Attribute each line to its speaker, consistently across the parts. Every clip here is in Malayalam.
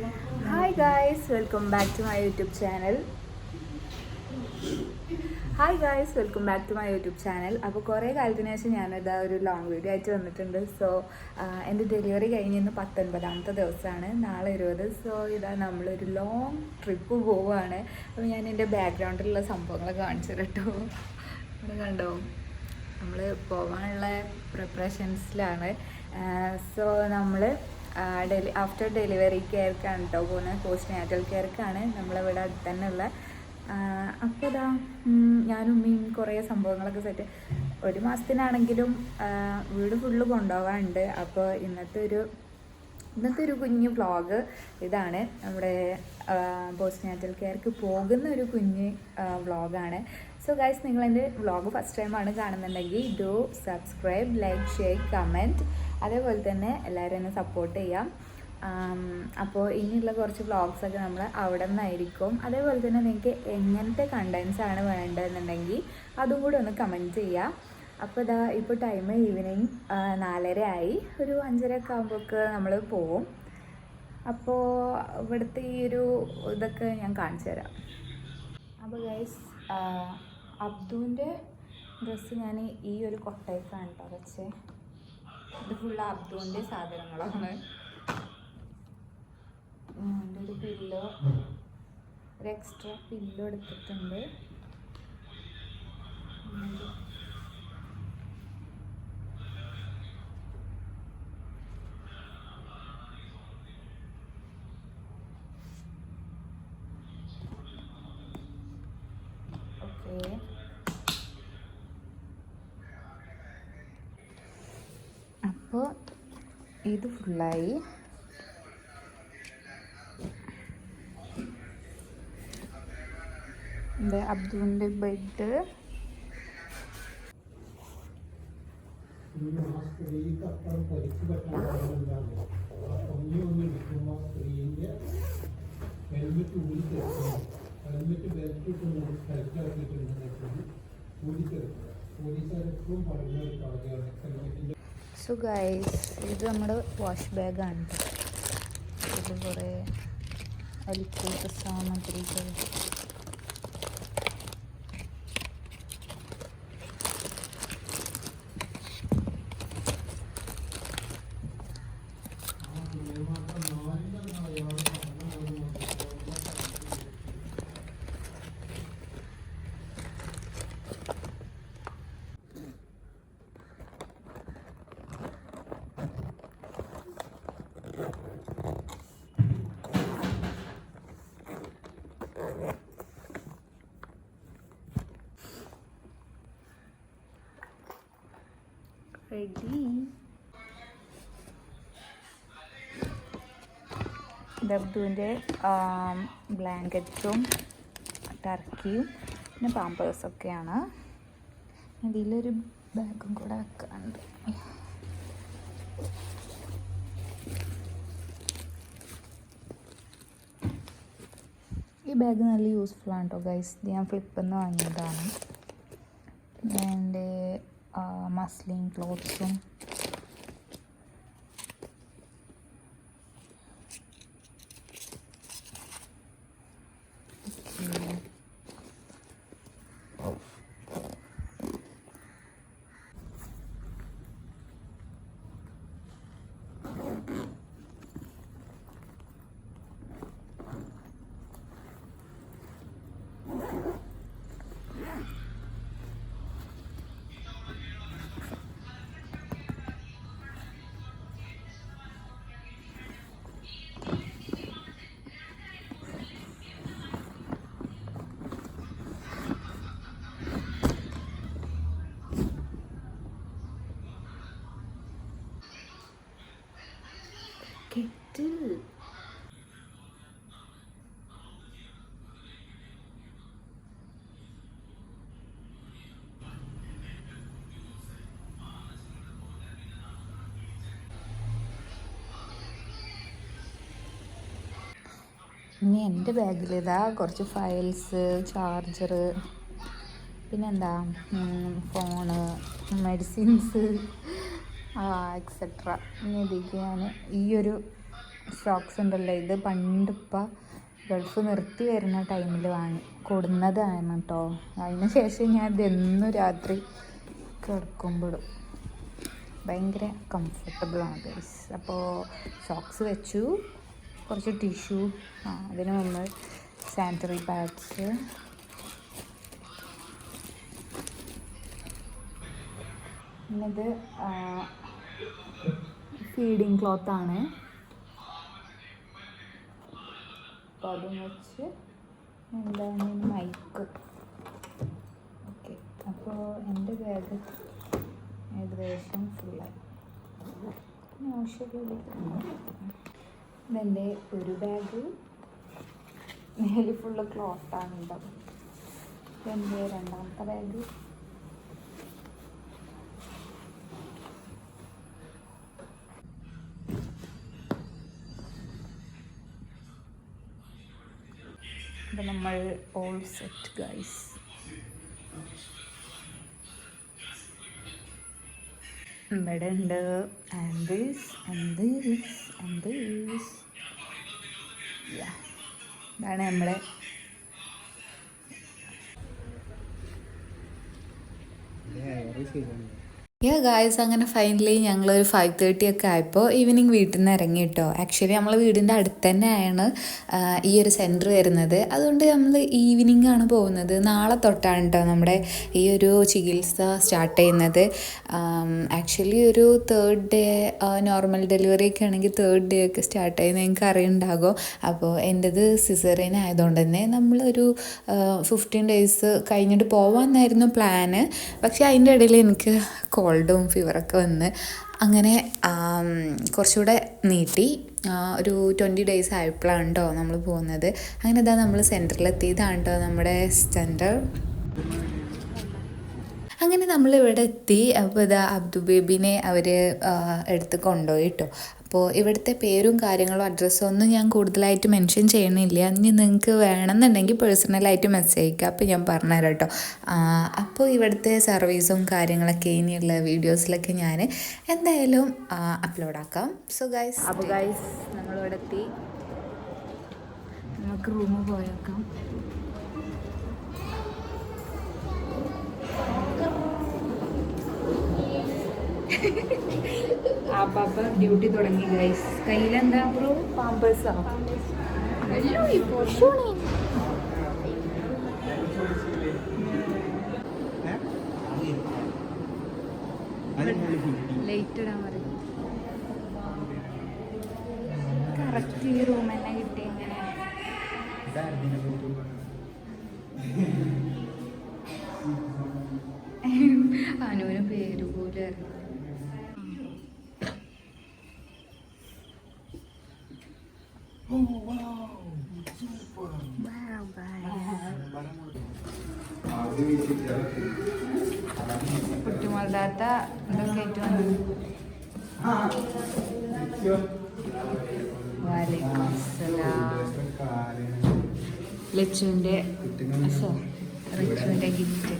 Speaker 1: Hi guys welcome back to my YouTube channel hi guys welcome back to my YouTube channel അപ്പോൾ കുറേ കാലത്തിന് ശേഷം ഞാനിതാ ഒരു ലോങ് വീഡിയോ ആയിട്ട് വന്നിട്ടുണ്ട്. സോ എന്റെ ഡെലിവറി കഴിഞ്ഞ് ഇന്ന് പത്തൊൻപതാമത്തെ ദിവസമാണ്. നാളെ ഇരുപത്. സോ ഇതാ നമ്മളൊരു ലോങ് ട്രിപ്പ് പോവുകയാണ് അപ്പോൾ ഞാൻ എന്റെ ബാക്ക്ഗ്രൗണ്ടിലുള്ള സംഭവങ്ങളൊക്കെ കാണിച്ചു കേട്ടോ ഇവിടെ കണ്ടോ? നമ്മൾ പോകാനുള്ള പ്രിപ്പറേഷൻസിലാണ് സോ നമ്മൾ ഡെലി ആഫ്റ്റർ ഡെലിവറി കെയർക്കാണ് കേട്ടോ പോകുന്നത് പോസ്റ്റ് നാറ്റൽ കെയർക്കാണ് നമ്മളിവിടെ തന്നെ ഉള്ളത് അപ്പോൾ ഇതാ ഞാനും കുറേ സംഭവങ്ങളൊക്കെ സെറ്റ് ഒരു മാസത്തിനാണെങ്കിലും വീട് ഫുള്ള് കൊണ്ടുപോകാനുണ്ട് അപ്പോൾ ഇന്നത്തെ ഒരു ഇന്നത്തെ ഒരു കുഞ്ഞു വ്ളോഗ് ഇതാണ്. നമ്മുടെ പോസ്റ്റ് നാറ്റൽ കെയർക്ക് പോകുന്ന ഒരു കുഞ്ഞ് വ്ളോഗാണ് സോ ഗൈസ് നിങ്ങൾ എന്റെ വ്ളോഗ് ഫസ്റ്റ് ടൈമാണ് കാണുന്നുണ്ടെങ്കിൽ do subscribe like share comment അതേപോലെ തന്നെ എല്ലാവരും എന്നെ സപ്പോർട്ട് ചെയ്യാം. അപ്പോൾ ഇനിയുള്ള കുറച്ച് വ്ളോഗ്സ് ഒക്കെ നമ്മൾ അവിടെ നിന്നായിരിക്കും അതേപോലെ തന്നെ നിങ്ങൾക്ക് എങ്ങനത്തെ കണ്ടൻസ് ആണ് വേണ്ടതെന്നുണ്ടെങ്കിൽ അതും കൂടി ഒന്ന് കമന്റ് ചെയ്യാം. അപ്പോൾ ഇതാ ഇപ്പോൾ ടൈം ഈവനിങ് നാലര ആയി ഒരു അഞ്ചര ഒക്കെ ആകുമ്പോഴൊക്കെ നമ്മൾ പോവും. അപ്പോൾ ഇവിടുത്തെ ഈ ഒരു ഇതൊക്കെ ഞാൻ കാണിച്ചു തരാം. അപ്പോൾ ഗൈസ് അബ്ദുവിന്റെ ഡ്രസ്സ് ഞാൻ ഈ ഒരു കൊട്ടയ്ക്കാണ് കേട്ടോ വെച്ചേ. ഇത് ഫുൾ അബ്ദുവിന്റെ സാധനങ്ങളാണ് എന്റെ ഒരു പില്ലോ ഒരു എക്സ്ട്രാ പില്ലോ എടുത്തിട്ടുണ്ട്. ഓക്കെ അപ്പോൾ ഇത് ഫുള്ളായി ഇത് അബ്ദുവിന്റെ ബെഡ്
Speaker 2: സ്ത്രീക്ക് അപ്പുറം പരിച്ചു പറ്റാറുണ്ടാകും ഒന്നി ഒന്നി എടുക്കുമ്പോൾ സ്ത്രീന്റെ ഹെൽമെറ്റ് ഊരി തീർക്കണം ഹെൽമെറ്റ് ബെൽറ്റ് ഇട്ട് നമ്മൾ സ്ഥലത്തിറക്കിയിട്ടുണ്ടെങ്കിൽ ഊരി തീർക്കുക പറയുന്ന ഒരു കാര്യമാണ്. ഹെൽമെറ്റിന്റെ
Speaker 1: സോ ഗൈസ് ഇത് നമ്മുടെ വാഷ് ബാഗാണ് ഇത് കുറേ അലിക്കൂട്ട് സാമഗ്രികൾ
Speaker 2: ആ മാത്രം നാലിന്റെ അയാൾ പറഞ്ഞു
Speaker 1: റെഡി ദബ്ദുവിന്റെ ബ്ലാങ്കറ്റും ടർക്കിയും പിന്നെ പാമ്പേഴ്സൊക്കെയാണ്. ഇതിലൊരു ബാഗും കൂടെ വെക്കാനുണ്ട്. ഈ ബാഗ് നല്ല യൂസ്ഫുൾ ആണ് കേട്ടോ ഗൈസ് ഞാൻ ഫ്ലിപ്പിൽ നിന്ന് വാങ്ങിയതാണ് എന്റെ మస్లిన్ క్లోత్స్ കെറ്റിൽ. ഇനി എന്റെ ബാഗിൽ ഇതാ കുറച്ച് ഫയൽസ് ചാർജർ പിന്നെന്താ ഫോണ് മെഡിസിൻസ് എക്സെട്ര ഇതിലേക്ക് ഈ ഒരു സോക്സ് ഉണ്ടല്ലോ ഇത് പണ്ടിപ്പോൾ ഗൾഫ് നിർത്തി വരുന്ന ടൈമിൽ വാങ്ങി കൊടുന്നതാണ് കേട്ടോ അതിന് ശേഷം ഞാൻ ഇതെന്നും രാത്രി കിടക്കുമ്പോഴും ഭയങ്കര കംഫർട്ടബിളാണ് ഗൈസ് അപ്പോൾ സോക്സ് വെച്ചു കുറച്ച് ടിഷ്യൂ ആ അതിന് മുമ്പ് സാനിറ്ററി പാഡ്സ് പിന്നത് ഫീഡിങ് ക്ലോത്താണ് അപ്പോൾ അതും വെച്ച് എന്താണ് മൈക്ക് ഓക്കെ അപ്പോൾ എന്റെ ബാഗ് ഏകദേശം ഫുള്ളായി ആവശ്യമില്ല ഇതെന്റെ ഒരു ബാഗ് മേലെ ഫുള്ള് ക്ലോത്താണ് ഉണ്ടാവും എന്റെ രണ്ടാമത്തെ ബാഗ് അപ്പം നമ്മൾ ഓൾ സെറ്റ് ഗൈസ് ഇവിടെ ഉണ്ട് and these and these and these ഇതാണ് നമ്മളെ. യാ ഗായ്സ് അങ്ങനെ ഫൈനലി ഞങ്ങളൊരു ഫൈവ് തേർട്ടി ഒക്കെ ആയപ്പോൾ ഈവനിങ് വീട്ടിൽ നിന്ന് ഇറങ്ങി കേട്ടോ ആക്ച്വലി നമ്മൾ വീടിന്റെ അടുത്ത് തന്നെയാണ് ഈ ഒരു സെന്റർ വരുന്നത്. അതുകൊണ്ട് നമ്മൾ ഈവനിങ് ആണ് പോകുന്നത്. നാളെ തൊട്ടാണ് കേട്ടോ നമ്മുടെ ഈ ഒരു ചികിത്സ സ്റ്റാർട്ട് ചെയ്യുന്നത്. ആക്ച്വലി ഒരു തേർഡ് ഡേ നോർമൽ ഡെലിവറി ഒക്കെ ആണെങ്കിൽ തേർഡ് ഡേ ഒക്കെ സ്റ്റാർട്ട് ചെയ്യുന്നത് നിങ്ങൾക്ക് അറിയുണ്ടാകും അപ്പോൾ എന്റെത് സിസറിയൻ ആയതുകൊണ്ട് തന്നെ നമ്മളൊരു ഫിഫ്റ്റീൻ ഡേയ്സ് കഴിഞ്ഞിട്ട് പോകാമെന്നായിരുന്നു പ്ലാന് പക്ഷേ അതിന്റെ ഇടയിൽ എനിക്ക് കോൾഡും ഫീവറൊക്കെ വന്ന് അങ്ങനെ കുറച്ചുകൂടെ നീട്ടി. ഒരു ട്വന്റി ഡേയ്സ് ആയപ്പോഴാണ് കേട്ടോ നമ്മൾ പോകുന്നത്. അങ്ങനെ ഇതാ നമ്മൾ സെന്ററിലെത്തിയതാണ് കേട്ടോ നമ്മുടെ സെന്റർ അങ്ങനെ നമ്മൾ ഇവിടെ എത്തി. അപ്പോൾ ഇതാ അബ്ദു ബേബിനെ അവർ എടുത്ത് കൊണ്ടുപോയി കേട്ടോ അപ്പോൾ ഇവിടുത്തെ പേരും കാര്യങ്ങളും അഡ്രസ്സും ഒന്നും ഞാൻ കൂടുതലായിട്ട് മെൻഷൻ ചെയ്യണില്ല ഇനി നിങ്ങൾക്ക് വേണമെന്നുണ്ടെങ്കിൽ പേഴ്സണലായിട്ട് മെസ്സേജ് അയക്കുക അപ്പോൾ ഞാൻ പറഞ്ഞുതരാം കേട്ടോ. അപ്പോൾ ഇവിടുത്തെ സർവീസും കാര്യങ്ങളൊക്കെ ഇനിയുള്ള വീഡിയോസിലൊക്കെ ഞാൻ എന്തായാലും അപ്ലോഡ് ആക്കാം. സോ ഗൈസ് അപ്പോൾ ഗൈസ് നമ്മളിവിടെ എത്തി. നമുക്ക് റൂമ് പോയേക്കാം. ആപ്പാപ്പ ഡ്യൂട്ടി തുടങ്ങി ഗൈസ് കയ്യിലെന്താ ബ്രോ പാമ്പേഴ്സാ ലൈറ്റ് ഇടാൻ പറയും. കറക്റ്റ് ഈ റൂം തന്നെ കിട്ടി ഇങ്ങനെ. അനുവിന് പേര് പോലും അറിയില്ല. കുട്ടിമല്ലാത്ത ഇതൊക്കെ ആയിട്ട് വന്നു ലച്ചുവിന്റെ ഗിഫ്റ്റ്.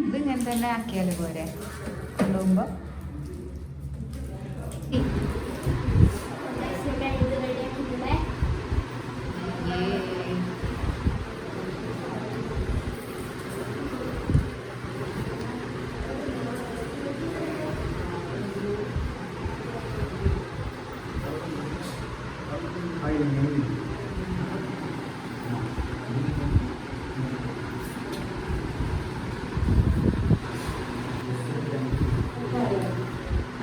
Speaker 1: ഇത് ഇങ്ങനെ തന്നെ ആക്കിയാൽ പോരെ കൊണ്ടുപോകുമ്പോ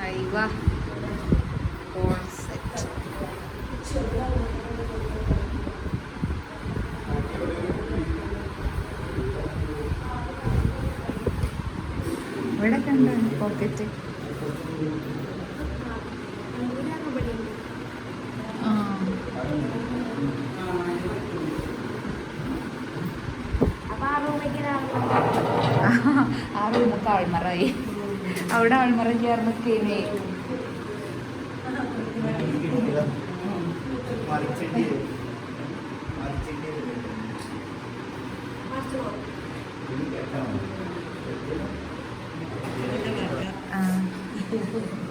Speaker 1: അയ്വാ ഓൾ സെറ്റ് ഇവിടെ കണ്ടാണ് പോക്കറ്റ് ആ റൂമൊക്കെ ആൾമറായി അവിടെ ആൾമറ ചേർന്നൊക്കെ
Speaker 3: മറിച്ചിട്ട് മറിച്ചിട്ട് ഇത് കേട്ടാ
Speaker 1: ആ.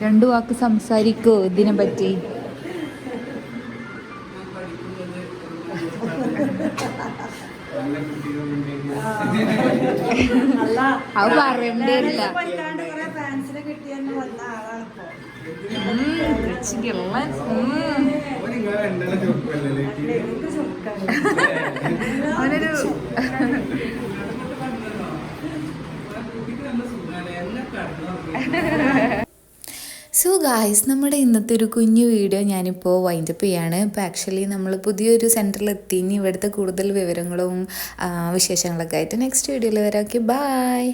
Speaker 1: രണ്ടു വാക്ക് സംസാരിക്കോ ഇതിനെ പറ്റി അത് പറയണ്ടേയില്ല
Speaker 4: പഠിക്കാണ്ട്
Speaker 1: സോ ഗായ്സ് നമ്മുടെ ഇന്നത്തെ ഒരു കുഞ്ഞു വീഡിയോ ഞാനിപ്പോൾ വൈൻഡപ്പ് ചെയ്യാണ്. ഇപ്പോൾ ആക്ച്വലി നമ്മൾ പുതിയൊരു സെന്ററിൽ എത്തി. ഇനി ഇവിടുത്തെ കൂടുതൽ വിവരങ്ങളും വിശേഷങ്ങളൊക്കെ ആയിട്ട് നെക്സ്റ്റ് വീഡിയോയിൽ വരാം. Okay bye